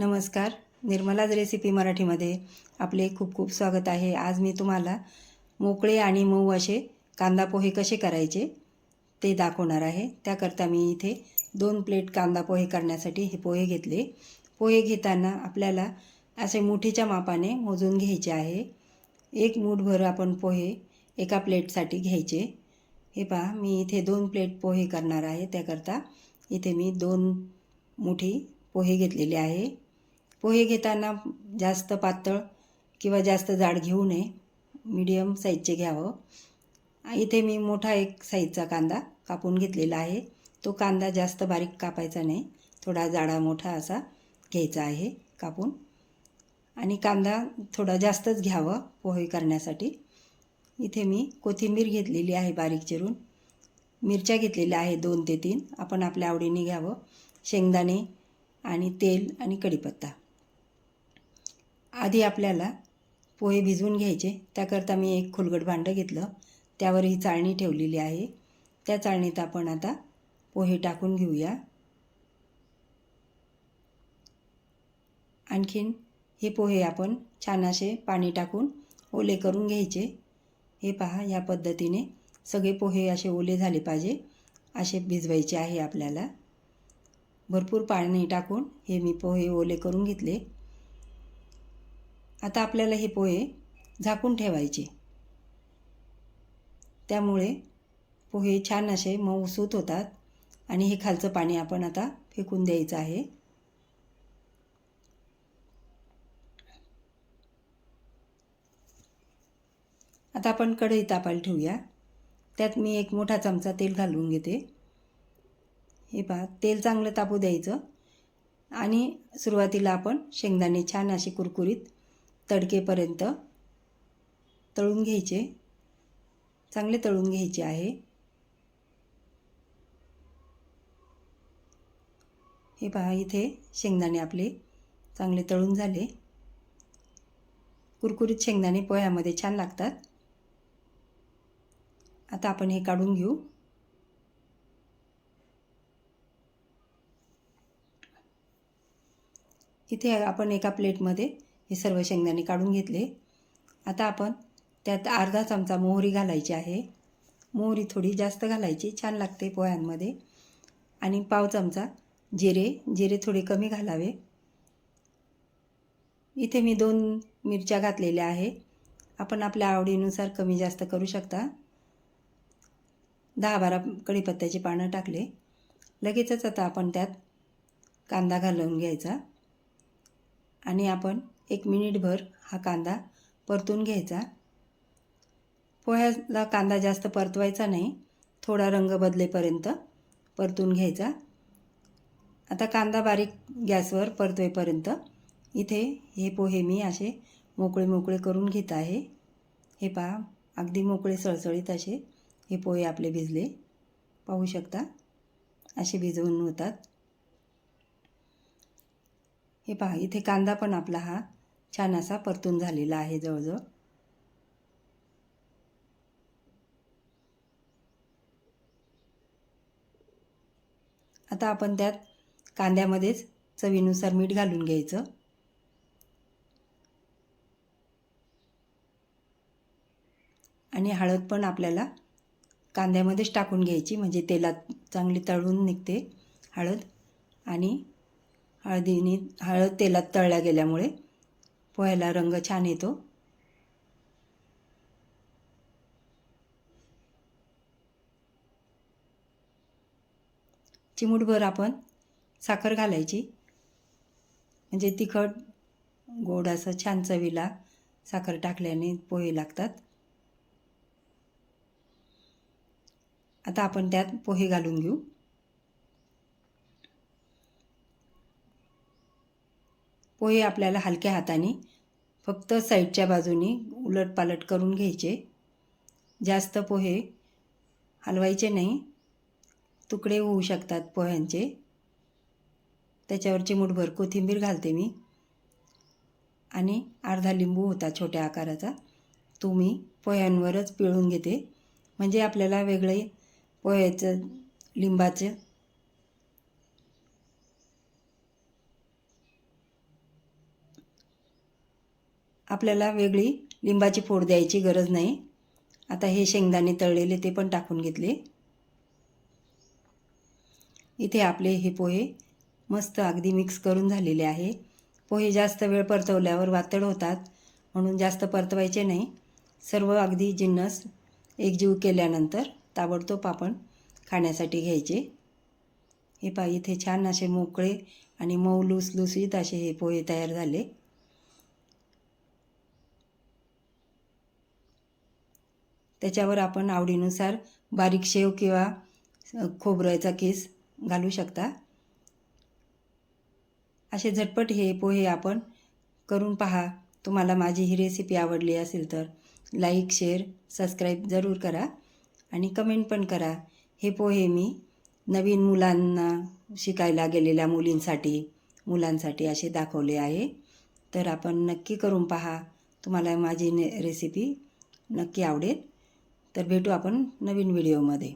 नमस्कार निर्मलाज रेसिपी मराठीमध्ये आपले खूप खूप स्वागत आहे. आज मी तुम्हाला मोकळे आणि मऊ असे कांदा पोहे कसे करायचे ते दाखवणार आहे. त्याकरता मी इथे दोन प्लेट कांदा पोहे करण्यासाठी हे पोहे घेतले. पोहे घेताना आपल्याला असे मुठीच्या मापाने मोजून घ्यायचे आहे. एक मूठभर आपण पोहे एका प्लेटसाठी घ्यायचे. हे पहा मी इथे दोन प्लेट पोहे करणार आहे. त्याकरता इथे मी दोन मुठी पोहे घेतलेले आहे. पोहे घेताना जास्त पातळ किंवा जास्त जाड घेऊ नये. मीडियम साईजचे घ्यावं. इथे मी मोठा एक साईजचा कांदा कापून घेतलेला आहे. तो कांदा जास्त बारीक कापायचा नाही. थोडा जाडा मोठा असा घ्यायचा आहे कापून. आणि कांदा थोडा जास्तच घ्यावं पोहे करण्यासाठी. इथे मी कोथिंबीर घेतलेली आहे बारीक चिरून. मिरच्या घेतलेल्या आहे दोन ते तीन. आपण आपल्या आवडीने घ्यावं. शेंगदाणे आणि तेल आणि कढीपत्ता. आधी आपल्याला पोहे भिजवून घ्यायचे. त्याकरता मी एक खुलगट भांडं घेतलं. त्यावर ही चाळणी ठेवलेली आहे. त्या चाळणीत आपण आता पोहे टाकून घेऊया. आणखीन हे पोहे आपण छान असे पाणी टाकून ओले करून घ्यायचे. हे पहा या पद्धतीने सगळे पोहे असे ओले झाले पाहिजे. असे भिजवायचे आहे आपल्याला. भरपूर पाणी टाकून हे मी पोहे ओले करून घेतले. आता आपल्याला हे पोहे झाकून ठेवायचे. त्यामुळे पोहे छान असे मऊसूत होतात आणि हे खालचं पाणी आपण आता फेकून द्यायचं आहे. आता आपण कढई तापायला ठेवूया. त्यात मी एक मोठा चमचा तेल घालून घेते. हे पहा तेल चांगलं तापू द्यायचं. आणि सुरुवातीला आपण शेंगदाणे छान असे कुरकुरीत तडकेपर्यंत तळून घ्यायचे. चांगले तळून घ्यायचे आहे. हे पहा इथे शेंगदाणे आपले चांगले तळून झाले. कुरकुरीत शेंगदाणे पोह्यामध्ये छान लागतात. आता आपण हे काढून घेऊ. इथे आपण एका प्लेटमध्ये हे सर्व शेंगदाणे काढून घेतले. आता आपण त्यात अर्धा चमचा मोहरी घालायची आहे. मोहरी थोडी जास्त घालायची छान लागते पोह्यांमध्ये. आणि पाव चमचा जिरे जिरे थोडे कमी घालावे. इथे मी दोन मिरच्या घातलेल्या आहे आपण आपल्या आवडीनुसार कमी जास्त करू शकता. दहा बारा कढीपत्त्याची पानं टाकले. लगेचच आता आपण त्यात कांदा घालून घ्यायचा. आणि आपण एक मिनिटभर हा कांदा परतून घ्यायचा. पोह्याला कांदा जास्त परतवायचा नाही थोडा रंग बदलेपर्यंत परतून घ्यायचा. आता कांदा बारीक गॅसवर परतवेपर्यंत इथे हे पोहे मी असे मोकळे मोकळे करून घेत आहे. हे पहा अगदी मोकळे सळसळीत असे हे पोहे आपले भिजले. पाहू शकता असे भिजवून होतात. हे पहा इथे कांदा पण आपला हा छान असा परतून झालेला आहे जवळजवळ. आता आपण त्यात कांद्यामध्येच चवीनुसार मीठ घालून घ्यायचं. आणि हळद पण आपल्याला कांद्यामध्येच टाकून घ्यायची म्हणजे तेलात चांगली तळून निघते हळद. आणि हळदीने हळद तेलात तळल्या गेल्यामुळे पोह्याला रंग छान येतो. चिमूटभर आपण साखर घालायची. म्हणजे तिखट गोड असं छान चवीला साखर टाकल्याने पोहे लागतात. आता आपण त्यात पोहे घालून घेऊ. पोहे आपल्याला हलक्या हाताने फक्त साईडच्या बाजूनी उलटपालट करून घ्यायचे. जास्त पोहे हलवायचे नाही. तुकडे होऊ शकतात पोह्यांचे. त्याच्यावर चिमूटभर कोथिंबीर घालते मी. आणि अर्धा लिंबू होता छोट्या आकाराचा. तो मी पोह्यांवरच पिळून घेते. म्हणजे आपल्याला वेगळे पोह्याचं लिंबाचं आपल्याला वेगळी लिंबाची फोड द्यायची गरज नाही. आता हे शेंगदाणे तळलेले ते पण टाकून घेतले. इथे आपले हे पोहे मस्त अगदी मिक्स करून झालेले आहे. पोहे जास्त वेळ परतवल्यावर वातड होतात म्हणून जास्त परतवायचे नाही. सर्व अगदी जिन्नस एकजीव केल्यानंतर ताबडतोब आपण खाण्यासाठी घ्यायचे. हे पा इथे छान असे मोकळे आणि मऊ लुसलुसीत असे हे पोहे तयार झाले. त्याच्यावर आपण आवडीनुसार बारीक शेव किंवा खोबऱ्याचा केस घालू शकता. असे झटपट हे पोहे आपण करून पहा. तुम्हाला माझी ही रेसिपी आवडली असेल तर लाईक शेअर सबस्क्राईब जरूर करा आणि कमेंट पण करा. हे पोहे मी नवीन मुलांना शिकायला गेलेल्या मुलींसाठी मुलांसाठी असे दाखवले आहे. तर आपण नक्की करून पहा. तुम्हाला माझी ने रेसिपी नक्की आवडेल. तर भेटू आपण नवीन व्हिडिओमध्ये.